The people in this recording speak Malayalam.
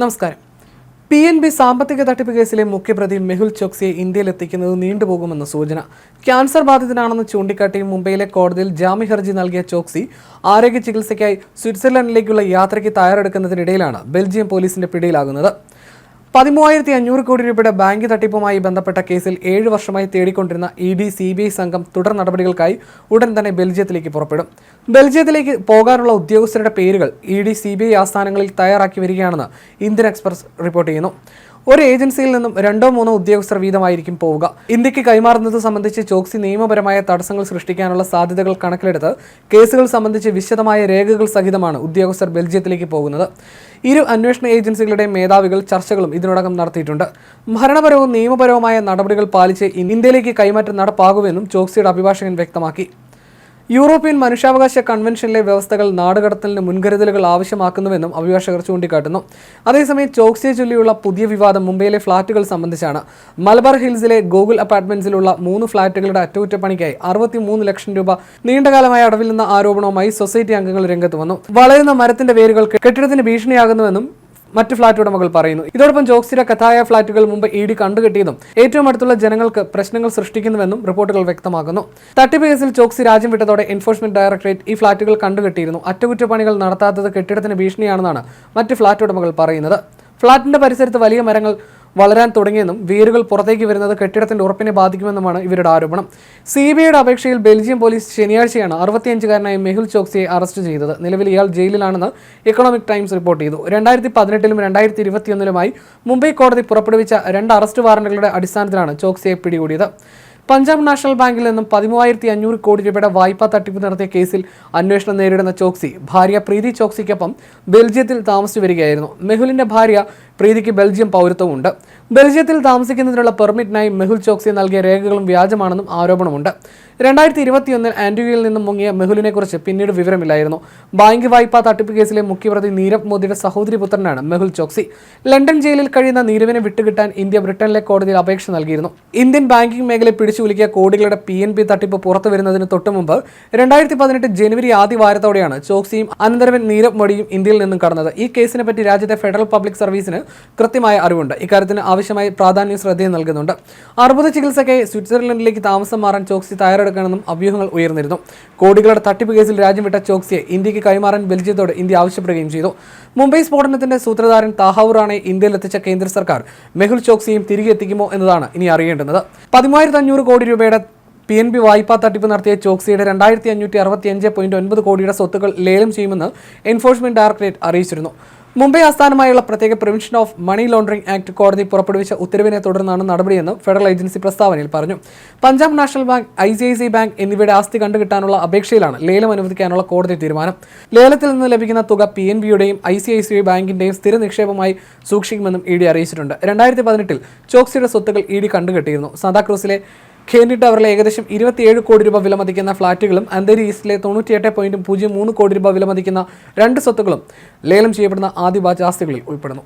നമസ്കാരം. പി എൻ ബി സാമ്പത്തിക തട്ടിപ്പ് കേസിലെ മുഖ്യപ്രതി മെഹുൽ ചോക്സിയെ ഇന്ത്യയിലെത്തിക്കുന്നത് നീണ്ടുപോകുമെന്ന സൂചന. ക്യാൻസർ ബാധിതനാണെന്ന് ചൂണ്ടിക്കാട്ടി മുംബൈയിലെ കോടതിയിൽ ജാമ്യ ഹർജി നൽകിയ ചോക്സി ആരോഗ്യ ചികിത്സയ്ക്കായി സ്വിറ്റ്സർലൻഡിലേക്കുള്ള യാത്രയ്ക്ക് തയ്യാറെടുക്കുന്നതിനിടയിലാണ് ബെൽജിയം പോലീസിന്റെ പിടിയിലാകുന്നത്. പതിമൂവായിരത്തി അഞ്ഞൂറ് കോടി രൂപയുടെ ബാങ്ക് തട്ടിപ്പുമായി ബന്ധപ്പെട്ട കേസിൽ ഏഴ് വർഷമായി തേടിക്കൊണ്ടിരുന്ന E D C B I സംഘം തുടർ നടപടികൾക്കായി ഉടൻ തന്നെ ബെൽജിയത്തിലേക്ക് പുറപ്പെടും. ബെൽജിയത്തിലേക്ക് പോകാനുള്ള ഉദ്യോഗസ്ഥരുടെ പേരുകൾ E D C B I ആസ്ഥാനങ്ങളിൽ തയ്യാറാക്കി വരികയാണെന്ന് ഇന്ത്യൻ എക്സ്പ്രസ് റിപ്പോർട്ട് ചെയ്യുന്നു. ഒരു ഏജൻസിയിൽ നിന്നും രണ്ടോ മൂന്നോ ഉദ്യോഗസ്ഥർ വീതമായിരിക്കും പോവുക. ഇന്ത്യയ്ക്ക് കൈമാറുന്നത് സംബന്ധിച്ച് ചോക്സി നിയമപരമായ തടസ്സങ്ങൾ സൃഷ്ടിക്കാനുള്ള സാധ്യതകൾ കണക്കിലെടുത്ത് കേസുകൾ സംബന്ധിച്ച് വിശദമായ രേഖകൾ സഹിതമാണ് ഉദ്യോഗസ്ഥർ ബെൽജിയത്തിലേക്ക് പോകുന്നത്. ഇരു അന്വേഷണ ഏജൻസികളുടെയും മേധാവികൾ ചർച്ചകളും ഇതിനോടകം നടത്തിയിട്ടുണ്ട്. ഭരണപരവും നിയമപരവുമായ നടപടികൾ പാലിച്ച് ഇന്ത്യയിലേക്ക് കൈമാറ്റം നടപ്പാകുമെന്നും ചോക്സിയുടെ അഭിഭാഷകൻ വ്യക്തമാക്കി. യൂറോപ്യൻ മനുഷ്യാവകാശ കൺവെൻഷനിലെ വ്യവസ്ഥകൾ നാടുകടത്തലിന് മുൻകരുതലുകൾ ആവശ്യമാക്കുന്നുവെന്നും അഭിഭാഷകർ ചൂണ്ടിക്കാട്ടുന്നു. അതേസമയം ചോക്സിയെ ചൊല്ലിയുള്ള പുതിയ വിവാദം മുംബൈയിലെ ഫ്ളാറ്റുകൾ സംബന്ധിച്ചാണ്. മലബാർ ഹിൽസിലെ ഗൂഗിൾ അപ്പാർട്ട്മെന്റ്സിലുള്ള മൂന്ന് ഫ്ളാറ്റുകളുടെ അറ്റകുറ്റപ്പണിക്കായി അറുപത്തിമൂന്ന് ലക്ഷം രൂപ നീണ്ടകാലമായ അടവിൽ നിന്ന ആരോപണവുമായി സൊസൈറ്റി അംഗങ്ങൾ രംഗത്ത് വന്നു. വളരുന്ന മരത്തിന്റെ വേരുകൾ കെട്ടിടത്തിന് ഭീഷണിയാകുന്നുവെന്നും മറ്റ് ഫ്ളാറ്റ് ഉടമകൾ പറയുന്നു. ഇതോടൊപ്പം ജോക്സിയുടെ കഥായ ഫ്ളാറ്റുകൾ മുമ്പ് ഇ ഡി കണ്ടുകെട്ടിയതും ഏറ്റവും അടുത്തുള്ള ജനങ്ങൾക്ക് പ്രശ്നങ്ങൾ സൃഷ്ടിക്കുന്നുവെന്നും റിപ്പോർട്ടുകൾ വ്യക്തമാക്കുന്നു. തട്ടിപ്പ് കേസിൽ ചോക്സി രാജ്യം വിട്ടതോടെ എൻഫോഴ്സ്മെന്റ് ഡയറക്ടറേറ്റ് ഈ ഫ്ളാറ്റുകൾ കണ്ടുകെട്ടിയിരുന്നു. അറ്റകുറ്റപ്പണികൾ നടത്താത്തത് കെട്ടിടത്തിന് ഭീഷണിയാണെന്നാണ് മറ്റ് ഫ്ളാറ്റ് ഉടമകൾ പറയുന്നത്. ഫ്ളാറ്റിന്റെ പരിസരത്ത് വലിയ മരങ്ങൾ വളരാൻ തുടങ്ങിയെന്നും വേരുകൾ പുറത്തേക്ക് വരുന്നത് കെട്ടിടത്തിന്റെ ഉറപ്പിനെ ബാധിക്കുമെന്നുമാണ് ഇവരുടെ ആരോപണം. സി ബി ഐയുടെ അപേക്ഷയിൽ ബെൽജിയം പോലീസ് ശനിയാഴ്ചയാണ് അറുപത്തിയഞ്ചുകാരനായ മെഹുൽ ചോക്സിയെ അറസ്റ്റ് ചെയ്തത്. നിലവിൽ ഇയാൾ ജയിലിലാണെന്ന് ഇക്കണോമിക് ടൈംസ് റിപ്പോർട്ട് ചെയ്തു. രണ്ടായിരത്തി പതിനെട്ടിലും രണ്ടായിരത്തി ഇരുപത്തിയൊന്നിലുമായി മുംബൈ കോടതി പുറപ്പെടുവിച്ച രണ്ട് അറസ്റ്റ് വാറന്റുകളുടെ അടിസ്ഥാനത്തിലാണ് ചോക്സിയെ പിടികൂടിയത്. പഞ്ചാബ് നാഷണൽ ബാങ്കിൽ നിന്നും പതിമൂവായിരത്തി അഞ്ഞൂറ് കോടി രൂപയുടെ വായ്പാ തട്ടിപ്പ് നടത്തിയ കേസിൽ അന്വേഷണം നേരിടുന്ന ചോക്സി ഭാര്യ പ്രീതി ചോക്സിക്കൊപ്പം ബെൽജിയത്തിൽ താമസിച്ചു വരികയായിരുന്നു. മെഹുലിന്റെ ഭാര്യ പ്രീതിക്ക് ബെൽജിയം പൗരത്വമുണ്ട്. ബെൽജിയത്തിൽ താമസിക്കുന്നതിനുള്ള പെർമിറ്റിനായി മെഹുൽ ചോക്സി നൽകിയ രേഖകളും വ്യാജമാണെന്നും ആരോപണമുണ്ട്. രണ്ടായിരത്തി ഇരുപത്തിയൊന്നിൽ ആന്റിഗയിൽ നിന്നും മുങ്ങിയ മെഹുലിനെക്കുറിച്ച് പിന്നീട് വിവരമില്ലായിരുന്നു. ബാങ്ക് വായ്പാ തട്ടിപ്പ് കേസിലെ മുഖ്യപ്രതി നീരവ് മോദിയുടെ സഹോദരി പുത്രനാണ് മെഹുൽ ചോക്സി. ലണ്ടൻ ജയിലിൽ കഴിയുന്ന നീരവിനെ വിട്ടുകിട്ടാൻ ഇന്ത്യ ബ്രിട്ടനിലെ കോടതിയിൽ അപേക്ഷ നൽകിയിരുന്നു. ഇന്ത്യൻ ബാങ്കിംഗ് മേഖലയെ പിടിച്ചുകുലുക്കിയ കോടികളുടെ പി എൻ പി തട്ടിപ്പ് പുറത്തു വരുന്നതിന് തൊട്ടുമുമ്പ് രണ്ടായിരത്തി പതിനെട്ട് ജനുവരി ആദ്യ വാരത്തോടെയാണ് ചോക്സിയും അനന്തരവൻ നീരവ് മോഡിയും ഇന്ത്യയിൽ നിന്നും കടന്നത്. ഈ കേസിനെ പറ്റി രാജ്യത്തെ ഫെഡറൽ പബ്ലിക് സർവീസിന് കൃത്യമായ അറിവുണ്ട്. ഇക്കാര്യത്തിന് ആവശ്യമായി പ്രാധാന്യം ശ്രദ്ധയും നൽകുന്നുണ്ട്. അർബുദ ചികിത്സയ്ക്കായി സ്വിറ്റ്സർലൻഡിലേക്ക് താമസം മാറാൻ ചോക്സി തയ്യാറെടുക്കണമെന്നും അഭ്യൂഹങ്ങൾ ഉയർന്നിരുന്നു. കോടികളുടെ തട്ടിപ്പ് കേസിൽ രാജ്യം വിട്ട ചോക്സിയെ ഇന്ത്യയ്ക്ക് കൈമാറാൻ ബെൽജിയത്തോട് ഇന്ത്യ ആവശ്യപ്പെടുകയും ചെയ്തു. മുംബൈ സ്ഫോടനത്തിന്റെ സൂത്രധാരൻ താഹാവൂറാണെ റാണെ ഇന്ത്യയിലെത്തിച്ച കേന്ദ്ര സർക്കാർ മെഹുൽ ചോക്സിയും തിരികെ എത്തിക്കുമോ എന്നതാണ് ഇനി അറിയേണ്ടുന്നത്. പതിമൂവായിരത്തി അഞ്ഞൂറ് കോടി രൂപയുടെ പി എൻ ബി വായ്പാ തട്ടിപ്പ് നടത്തിയ ചോക്സിയുടെ രണ്ടായിരത്തി അഞ്ഞൂറ്റി അറുപത്തി അഞ്ച് പോയിന്റ് ഒൻപത് കോടിയുടെ സ്വത്തുക്കൾ ലേലം ചെയ്യുമെന്ന് എൻഫോഴ്സ്മെന്റ് ഡയറക്ടറേറ്റ് അറിയിച്ചിരുന്നു. മുംബൈ ആസ്ഥാനമായുള്ള പ്രത്യേക prevention of money laundering act കോടതി പുറപ്പെടുവിച്ച ഉത്തരവിനെ തുടർന്നാണ് നടപടിയെന്ന് ഫെഡറൽ ഏജൻസി പ്രസ്താവനയിൽ പറഞ്ഞു. Punjab national bank I C I C bank എന്നിവയുടെ ആസ്തി കണ്ടുകിട്ടാനുള്ള അപേക്ഷയിലാണ് ലേലം അനുവദിക്കാനുള്ള കോടതി തീരുമാനം. ലേലത്തിൽ നിന്ന് ലഭിക്കുന്ന തുക P N ബിയുടെയും I C I C I ബാങ്കിന്റെയും സ്ഥിര നിക്ഷേപമായി സൂക്ഷിക്കുമെന്നും ഇ ഡി അറിയിച്ചിട്ടുണ്ട്. രണ്ടായിരത്തി പതിനെട്ടിൽ ചോക്സിയുടെ സ്വത്തുക്കൾ ഇ ഡി കണ്ടുകെട്ടിയിരുന്നു. സാന്താക്രൂസിലെ ഖേനി ടവറിലെ ഏകദേശം ഇരുപത്തിയേഴ് കോടി രൂപ വിലമതിക്കുന്ന ഫ്ളാറ്റുകളും അന്തരി ഈസ്റ്റിലെ തൊണ്ണൂറ്റിയെട്ട് പോയിന്റ് പൂജ്യം മൂന്ന് കോടി രൂപ വിലമതിക്കുന്ന രണ്ട് സ്വത്തുക്കളും ലേലം ചെയ്യപ്പെടുന്ന ആസ്തികളിൽ ഉൾപ്പെടുന്നു.